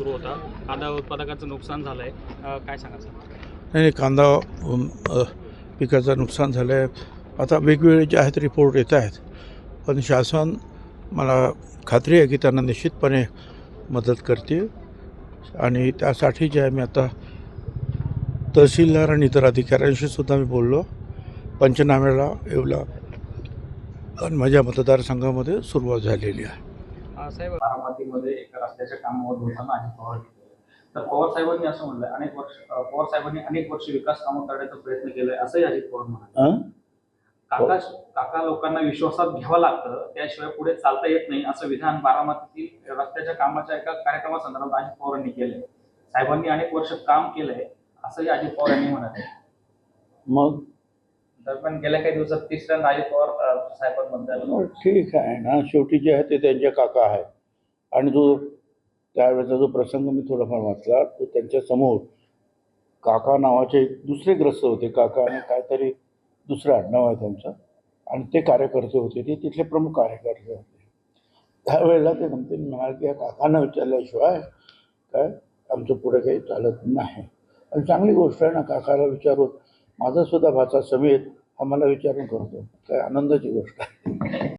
सुरू होता. कांदा उत्पादकाचं नुकसान झालं आहे काय सांगा सर? नाही कांदा पिकाचं नुकसान झालं आहे आता वेगवेगळे जे आहेत रिपोर्ट येत आहेत. पण शासन मला खात्री आहे की त्यांना निश्चितपणे मदत करते. आणि त्यासाठी जे आहे मी आता तहसीलदार आणि इतर अधिकाऱ्यांशी सुद्धा मी बोललो. पंचनाम्याला येवला आणि माझ्या मतदारसंघामध्ये सुरुवात झालेली आहे. साहेब. बारामतीमध्ये एका रस्त्याच्या कामावर होताना अजित पवार. तर पवार साहेबांनी असं म्हणलं अनेक वर्ष पवार साहेबांनी अनेक वर्ष विकास कामं करण्याचा प्रयत्न केलाय असंही अजित पवार म्हणाले. काका काका लोकांना विश्वासात घ्यावं लागतं त्याशिवाय पुढे चालता येत नाही असं विधान बारामतीतील रस्त्याच्या कामाच्या एका कार्यक्रमासंदर्भात अजित पवारांनी केलंय. साहेबांनी अनेक वर्ष काम केलंय असंही अजित पवार यांनी म्हणाले. मग? दरम्यान गेल्या काही दिवसात तिसऱ्यांदा अजित पवार साहेबांबद्दल. मग ठीक आहे ना. शेवटी जे आहे ते त्यांचे काका आहे आणि जो त्यावेळेचा जो प्रसंग मी थोडाफार वाचला तो त्यांच्यासमोर काका नावाचे दुसरे ग्रस्त होते. काका आणि काहीतरी दुसरं आडनाव आहे त्यांचं. आणि ते कार्यकर्ते होते. ते तिथले प्रमुख कार्यकर्ते होते. त्यावेळेला ते म्हणते म्हणाले की या काकांना विचारल्याशिवाय काय आमचं पुढे काही चालत नाही. आणि चांगली गोष्ट आहे ना काकाला विचारून. माझा सुद्धा भाचा समेत आम्हाला विचारून करतो. काय आनंदाची गोष्ट आहे.